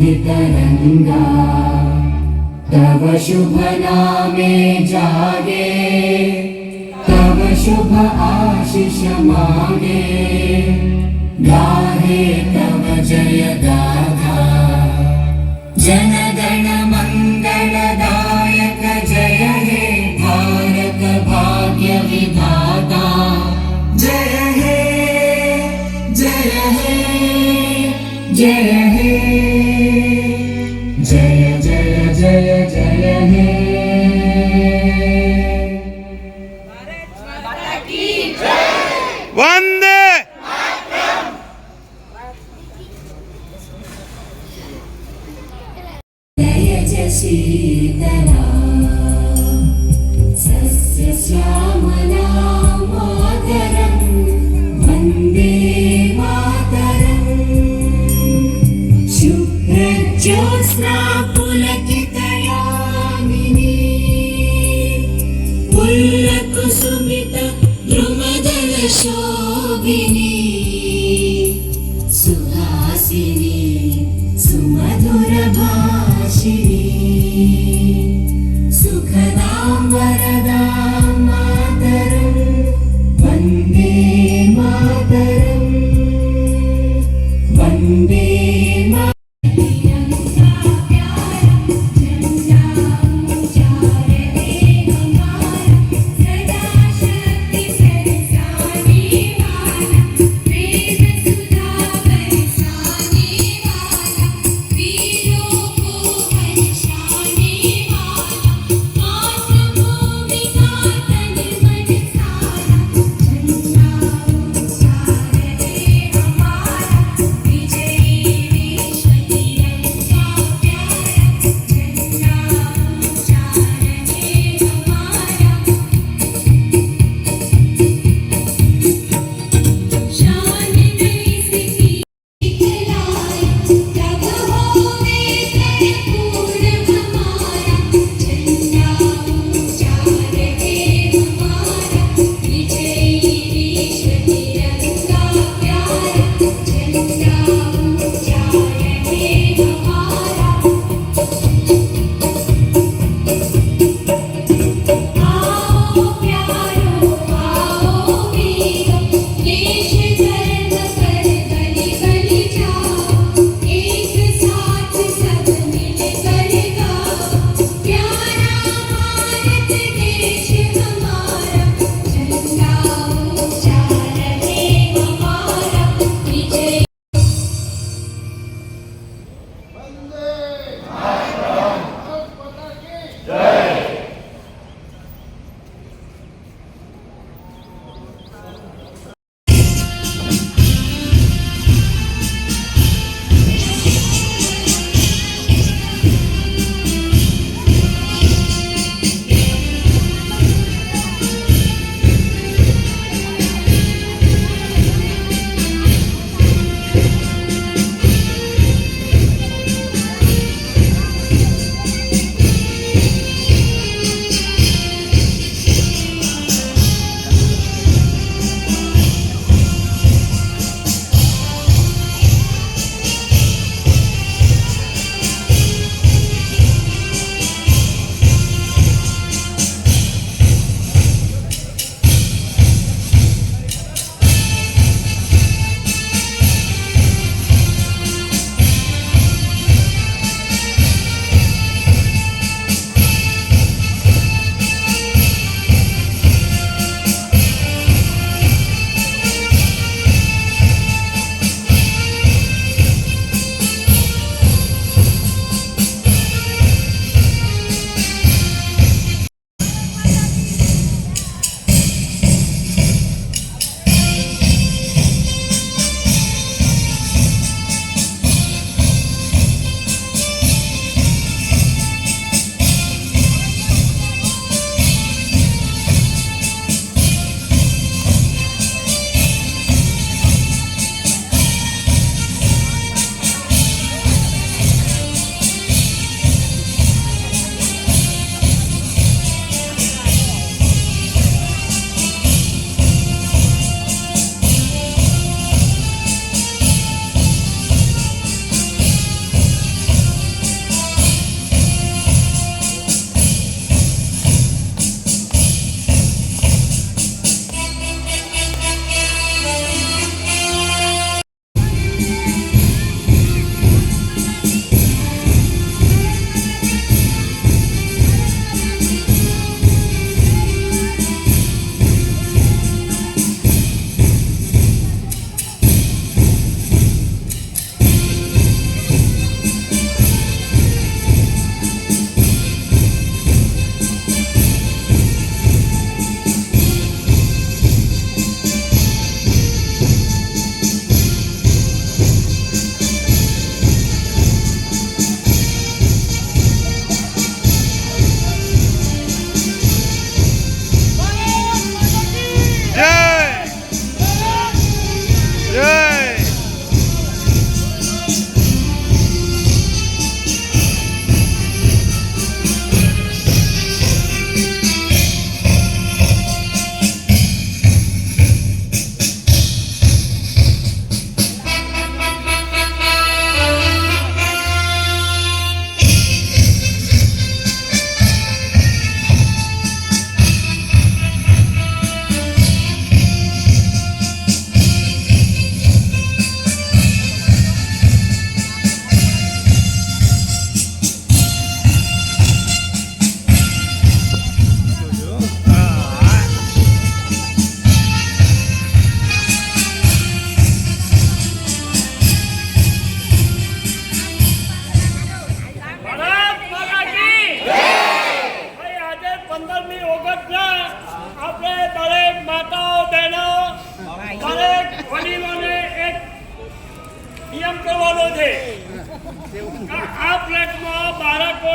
तरङ्गा तव शुभ नामे जागे तव शुभ आशिष मागे गाहे तव जय गाथा जनगण मङ्गलदायक जय हे भारत भाग्य विधाता जय हे जय हे जय हे शुभ्रज्योत्स्ना पुलकितयामिनी पुल्लकुसुमित द्रुमदलशोभिनी सुहासिनी सुमधुरभाषिणी सुखदां वरदां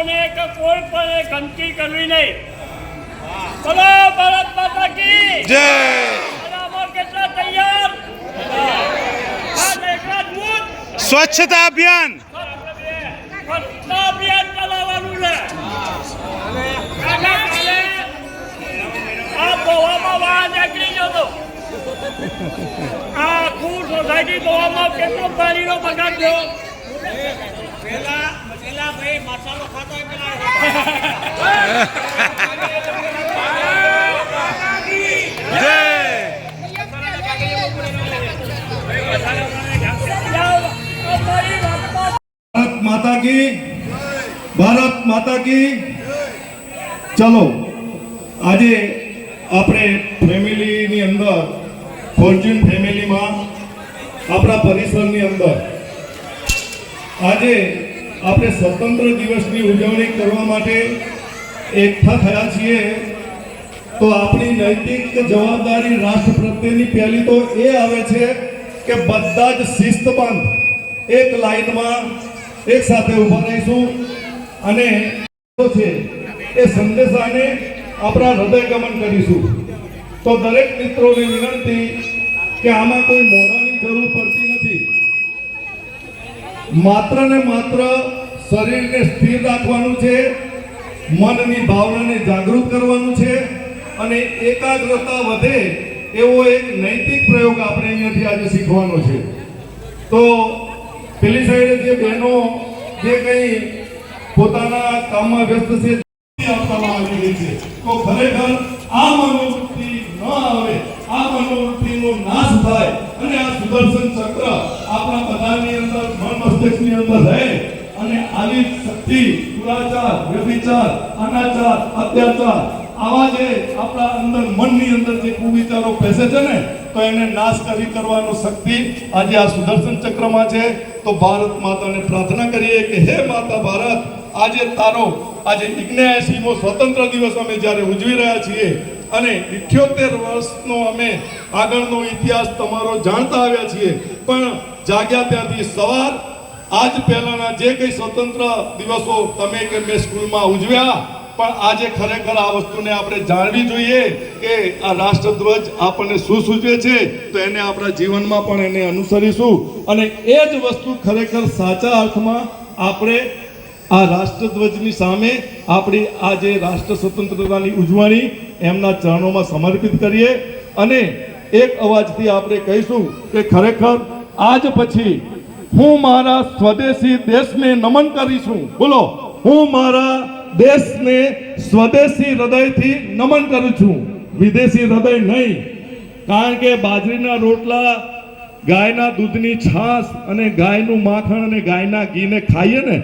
કે કોઈ પણ ગંદકી કરવી નહીં. બોલો ભારત માતા કી. જય. કેટલા તૈયાર? સ્વચ્છતા અભિયાન. સ્વચ્છતા અભિયાન ચલાવવાનું છે. આ ગોવામાં વાહન નીકળી હતો. આ આખું સોસાયટી ગોવામાં કેટલો પાણીનો બગાડ થયો? ભારત માતા કી, ભારત માતા કી. ચલો, આજે આપણે ફેમિલીની અંદર, ફોર્ચ્યુન ફેમિલીમાં, આપણા પરિસરની અંદર, આજે આપણે સ્વતંત્ર દિવસની ઉજવણી કરવા માટે એકઠા થયા છીએ. તો આપણી નૈતિક જવાબદારી રાષ્ટ્ર પ્રત્યેની પહેલી તો એ આવે છે કે બધા જ શિસ્તબંધ એક લાઈનમાં એક સાથે ઊભા રહીશું અને છે એ સંદેશાને આપણા હૃદયગમન કરીશું. તો દરેક મિત્રોને વિનંતી કે આમાં કોઈ મોડાની જરૂર પડતી માત્ર ને માત્ર શરીરને સ્થિર રાખવાનું છે, મનની ભાવનાને જાગૃત કરવાનું છે અને એકાગ્રતા વધે એવો એક નૈતિક પ્રયોગ આપણે અહીંયાથી આજે શીખવાનો છે. તો પેલી સાઈડે જે બહેનો જે કંઈ પોતાના કામમાં વ્યસ્ત છે આપવામાં આવી રહી છે, તો ખરેખર આ મનોવૃત્તિ ન આવે, આ મનોવૃત્તિનો નાશ થાય અને આ સુદર્શન ચક્ર આપણા બધાની અંદર મન અંદર રહે અને આવી શક્તિ, દુરાચાર, વ્યભિચાર, અનાચાર, અત્યાચાર, આવા જે આપણા અંદર મનની અંદર જે કુવિચારો બેસે છે ને, તો એને નાશ કરી કરવાનો શક્તિ આજે આ સુદર્શન ચક્રમાં છે. તો ભારત માતાને પ્રાર્થના કરીએ કે હે માતા ભારત, આજે તારો, આજે ઇગ્નેસીમો સ્વતંત્ર દિવસ અમે જ્યારે ઉજવી રહ્યા છીએ અને ઇઠ્યોતેર વર્ષનો અમે આગળનો ઇતિહાસ તમારો જાણતા આવ્યા છીએ. પણ જાગ્યા ત્યાંથી સવાર આજ પહેલાના જે કંઈ સ્વતંત્ર દિવસો તમે કે મેં સ્કૂલમાં ઉજવ્યા, પણ આજે ખરેખર આ વસ્તુને આપણે જાણવી જોઈએ કે આ રાષ્ટ્રધ્વજ આપણને શું સૂચવે છે, તો એને આપણા જીવનમાં પણ એને અનુસરીશું. અને એ જ વસ્તુ ખરેખર સાચા અર્થમાં આપણે આ રાષ્ટ્રધ્વજની સામે આપણી આ જે રાષ્ટ્ર સ્વતંત્રતાની ઉજવણી એમના ચરણોમાં સમર્પિત કરીએ. અને એક અવાજથી આપણે કહીશું કે ખરેખર આજ પછી હું મારા સ્વદેશી દેશને નમન કરીશું. બોલો. હું મારા દેશને સ્વદેશી હૃદયથી નમન કરું છું. વિદેશી હૃદય નહીં. કારણ કે બાજરીના રોટલા, ગાયના દૂધની છાશ અને ગાયનું માખણ અને ગાયના ઘીને ખાઈએ ને